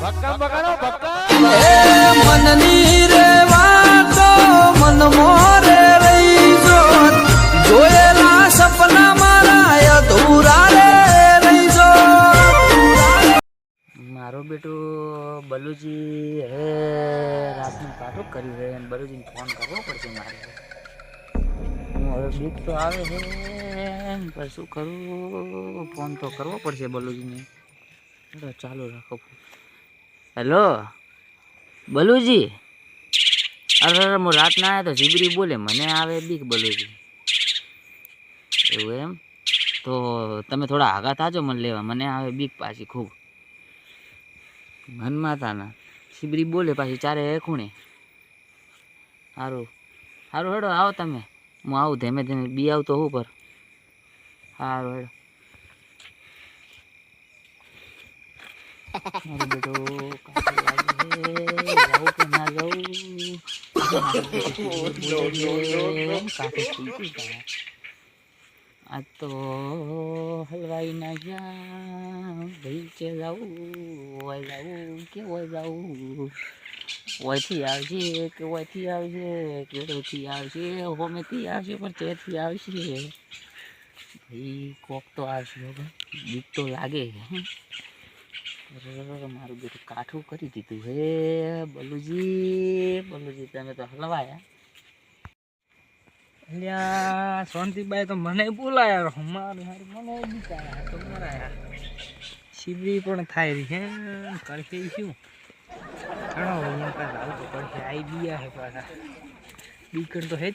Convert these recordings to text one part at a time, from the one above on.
ભક્કમ બગાડો ભક્કમ. મનની રે વાતો મન મોરે રહી રહી બેટું બલુજી હવે રાતનું કાઢો કર્યું છે અને બલુજીને ફોન કરવો પડશે મારે. હું હવે બીક તો આવે છે, પણ શું કરું? ફોન તો કરવો પડશે બલુજીને ચાલુ રાખો હેલો? બલુજી? અરે અરે, હું રાતના આવ્યો તો જીબરી બોલે, મને આવે બીક બલુજી. એવું એમ? તો તમે થોડા આગા થાજો મને લેવા, મને આવે બીક પાછી ખૂબ. મન માતાના શિબરી બોલે પાછી ચારે ખૂણે સારું સારું હેડો, આવો તમે. હું આવું ધીમે ધીમે, બી આવતો હું પર. સારું હેડો. આ તો હલવાઈ ના ભાઈ કે જાવું ઓય જાવું કે જાવું ઓયથી આવશે કે ઓયથી કેડોથી આવશે હોમેથી આવશે પણ ચેરથી આવશે ભાઈ કોક તો આવશે બીક તો લાગે મારું બેટું કાઠું કરી દીધું હે, બલુજી બલુજી, તમે તો હલવાયા. અલ્યા શાંતિબાઈ તો મને બોલાયા મારે હારું મને બિચારા તો મરાયા. શિબરી પણ થાય રહી હે કરશે શું? ઘણો અહીંયા કાંઈ લાવું તો પડશે આઈડિયા હે પાછા. બીકણ તો હે જ.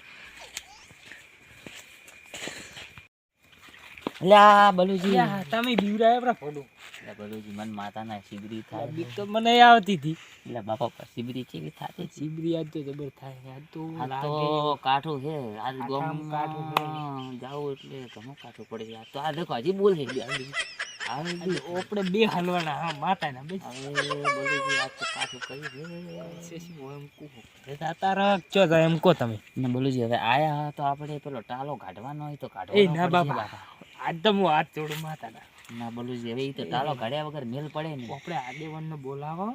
અલ્યા, બલુજી. તમે બીવરાયા આપણા ફોડું. એટલે બધું મન માતાના શિબરી થાય બીક તો મને આવતી હતી. એટલે બાપા પર શિબરી કેવી થાતી શિબરી આજ તો જબર થાય આજ તો તો કાઠું છે. આજ કાઠામાં કાઠું છે. એટલે ઘણું કાઠું પડે છે આ તો આ દેખો હજી બોલ આજે બે હલવાના હા માતાના બે આજ તો કાઠું કર્યું છે. એ તારા ચો જાય એમ કહો તમે. ને બલુજી હવે આયા તો આપણે પેલો ટાલો કાઢવાનો હોય તો એ કાઢવાનો ના બાપા. આજ તો હું હાથ જોડું માતાના. ના બલુજી હવે તો ટાલો કાઢ્યા વગર મેલ પડે ને આપણે આગેવાનને બોલાવો.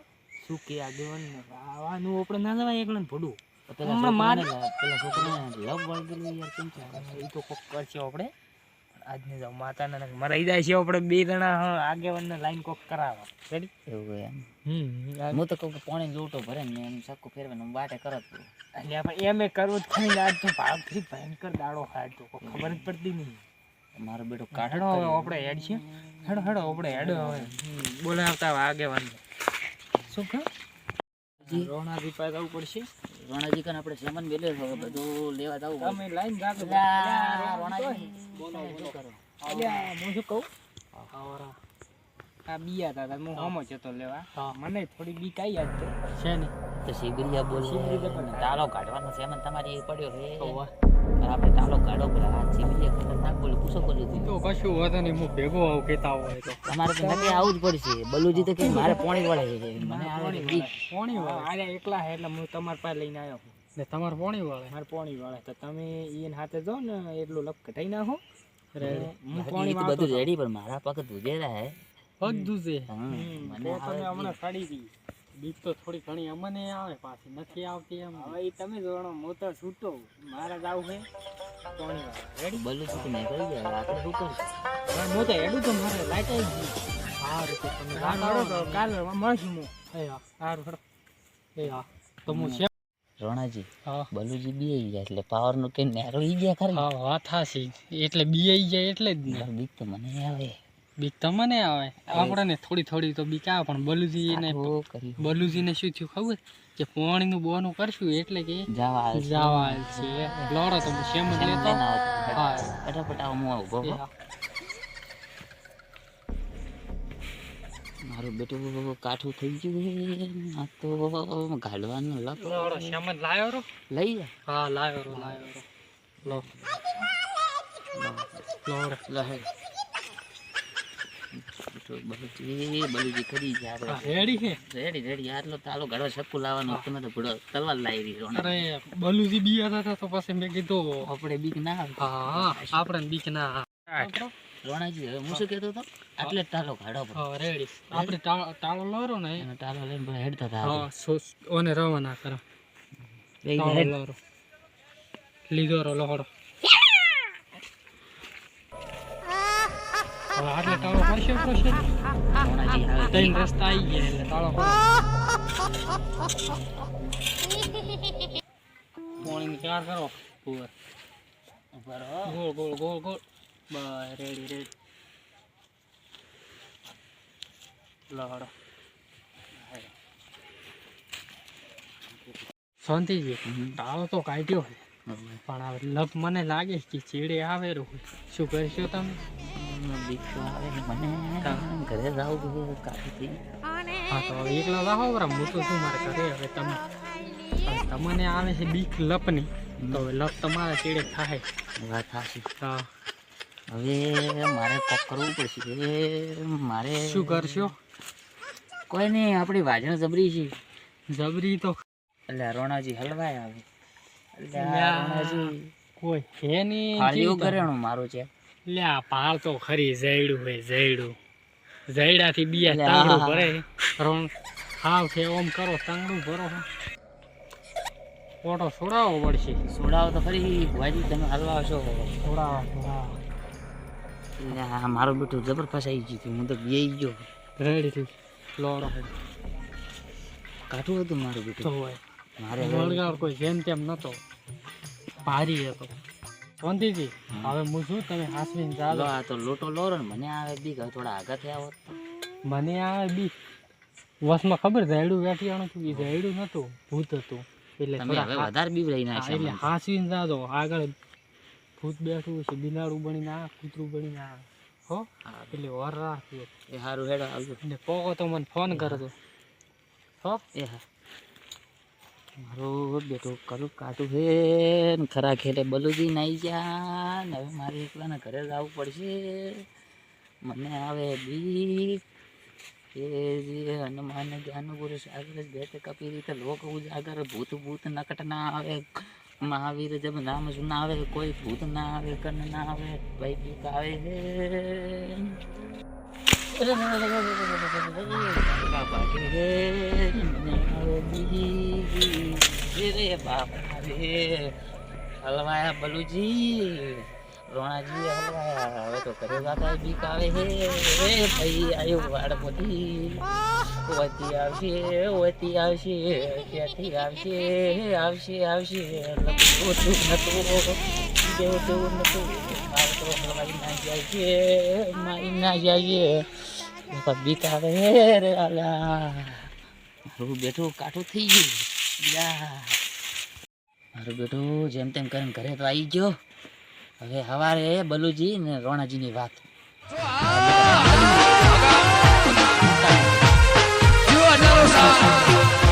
શું કે આગેવાનને? આવવાનું આપણે ના જવાય એકલા ને ભડું પેલા હમણાં પેલા છોકરાને લવ વળગેલું યાર કેમ છે એ તો કોક કરશે આપણે. આજને જાવ માતાના મરાઈ જાય છે આપણે બે જણા આગેવાનને લાઈન કોક કરાવવા રેડી એવું એમ. હમ હું તો કહું કે પોણી લોટો ભરે ને એમ સક્કું ફેરવાનું વાટે કરત એટલે આપણે એમ એ કરવું જ ખરી આજ તો ભાવથી ભયંકર દાડો ખાય તો કોઈ ખબર જ પડતી નહીં. મારો બેટો હેડો કાઢો હવે આપણે હેડ છે. હેડો હેડો આપણે હેડો હવે. બોલાવતા આગે આગેવાનને. શું કહો? રોણાજી પાસે જવું પડશે. રોણાજી કાન આપણે સેમન મેલે હવે બધું લેવા જવું. તમે લાઈન રાખો રોણાજી બોલો બોલો કરો? અલ્યા હું શું કહું? આ બિયા દાદા હું હમો જતો લેવા. મને થોડી બીક આવી યાદ તો. છે ને? તો શિબરિયા બોલ. શિબરી તો પણ તાલો કાઢવાનો સેમન તમારી પડ્યો આપણે બોલ્યું વાત નહીં હું ભેગો આવું કેતા હોય તો. તમારે તો નક્કી આવું જ પડશે. બલુજી તો કે મારે પોણી વળે છે. મને આવે પોણી વળે. આરે એકલા હે એટલે હું તમાર પાસે લઈને આવ્યો ને તમારે પોણી વળે? મારે પોણી વળે. તો તમે ઈન હાથે જાઓ ને એટલું લપ કઢાઈ નાખો હું પોણી બધું રેડી પણ મારા પગ ધુજેરા હે. બધું છે હા, મને તમે હમણાં સાડી દી બીક તો થોડી ઘણી અમને આવે પાછી નથી આવતી એમ. હવે એ તમે જોણો હું તો છૂટો મારા જાવ છે. પોણી વાળે રેડી બલુજી તો નીકળી ગયા આપણે શું કરશું હા, તો હેડું તો મારે લાઈટ આવી ગઈ. હા તો તમે કાલ તો કાલ મળશું હું. એ હા. સારું હેડો. એ હા. તો હું છે? રોણાજી હા. બલુજી બી ગયા એટલે પાવરનું કઈ નીકળી ગયા ખરી? હા વાત હાસી એટલે બીઆઈ જાય એટલે જ બીક તો મને આવે. બીક તમને આવે. આપણને થોડી થોડી તો બીક આવે પણ બલુજી ને આટલું કર્યું બલુજીને શું થયું ખબર? કે પાણીનું બોનું કરશું એટલે કે જાવાલ જવા છે. લોડો તો સેમ જ લેતો. હા. ફટાફટ આવો હું ઊભો મારું બેટું કાઠું થઈ ગયું આ તો ગાડવાનું લપ. લોડો સેમ જ લાયો રો લઈ જા હા લાયો રો લાયો રો લો. લોડો લે હે. બેટું બલુજી ના રોણાજી હવે હું. શું કહેતો હતો આટલે તાલો કાઢો રેડી આપણે ટાળો ટાળો ને હેડતા રવાના કરો લોરો લીધો રો લોહડો આટલે ટાળો રોણાજી આવે ત્રણ રસ્તા આવી ગયા એટલે ટાળો કરો પોણીને ચાર કરો રહો. ગોળ ગોળ ગોળ ગોળ બસ રેડી રેડી લહડો શાંતિજી. ટાળો તો કાઢ્યો છે પણ હવે લપ મને લાગે કે ચીડે આવે રહું શું કરશો તમે આવે મને ઘરે જાવું છે હા તો એકલા રહો બરા હું તો શું મારે ઘરે હવે તમે તમને આવે છે બીક લપની તો હવે લપ તમારા ચેડે થાય થાશે હવે મારે કોક કરવું પડશે મારે શું કરશો કોઈ નહીં આપણી વાજણ જબરી છે જબરી તો એટલે રોણાજી હલવાય આવે એટલે કોઈ છે નહીં ચિંતા. કરેણું મારું છે લ્યા પાળ તો ખરી જૈડું હોય જૈડું જયડાથી થી લ્યા. તાંગડું ભરે. રણ હાવ છે ઓમ કરો તાંગડું ભરો. ઓટો છોડાવો પડશે. છોડાવો તો ખરી ભાજી તમે હલવા છો. છોડાવો છોડાવો. આ મારું બેટું જબર ફસાઈ ગયું હતું. હું તો બે ગયો. રેડી લોડો. કાઠું હતું મારું બેટું. હોય. મારે કોઈ જેમ તેમ નતો. ભારી હતો. શાંતિજી હવે હું શું તમે હાસવીને ચાલો. આ તો લોટો લોરો ને મને આવે બીક હવે થોડા આગળ થયા હોત મને આવે બી વસમાં ખબર જયડું વેઠિયાણું હતું એ જયડું નતું ભૂત હતું. એટલે તમે હવે વધારે બીવરાઈ નાખ્યા એટલે. હાંસવીને જાજો આગળ ભૂત બેઠું છે બિલાડું બનીને આ કૂતરું બનીને આ. હો? એટલે વર રાખ્યો એ હારું હેડો આવજો. એટલે પોકો તો મને ફોન કરજો. હો? એ હા. મારું બેટો કરું કાટું હે ખરા ખેલે બલુદી નાઈ ગયા હવે મારે એકલાને ઘરે જવું પડશે મને આવે બીક એ જે હનુમાન જ્ઞાન પુરુષ આગળ બેઠ કપી રીતે લોક ઉજાગર ભૂત ભૂત નકટ ના આવે મહાવીર જબ નામ સુના આવે કોઈ ભૂત ના આવે કન ના આવે ભાઈ બીક આવે રે બાપા રે. હલવાયા બલુજી. રોણાજી હલવાયા. હવે તો ઘરે જાતા બીક આવે હે એ ભાઈ આયો વાડ મોટી. વતી આવશે ઓતી આવશે, ક્યાંથી આવશે? આવશે આવશે. લખતું નતું જેવું નતું. મારે તો હલવાઈ ના જાય છે મારી ના જાય છે. બીક આવે હે રે આલા. મારું બેઠું કાઠું થઈ ગયું. યા મારું જેમ તેમ કરીને ઘરે તો આવી ગયો. હવે સવારે બલુજી ને રોણાજીની વાત. You are no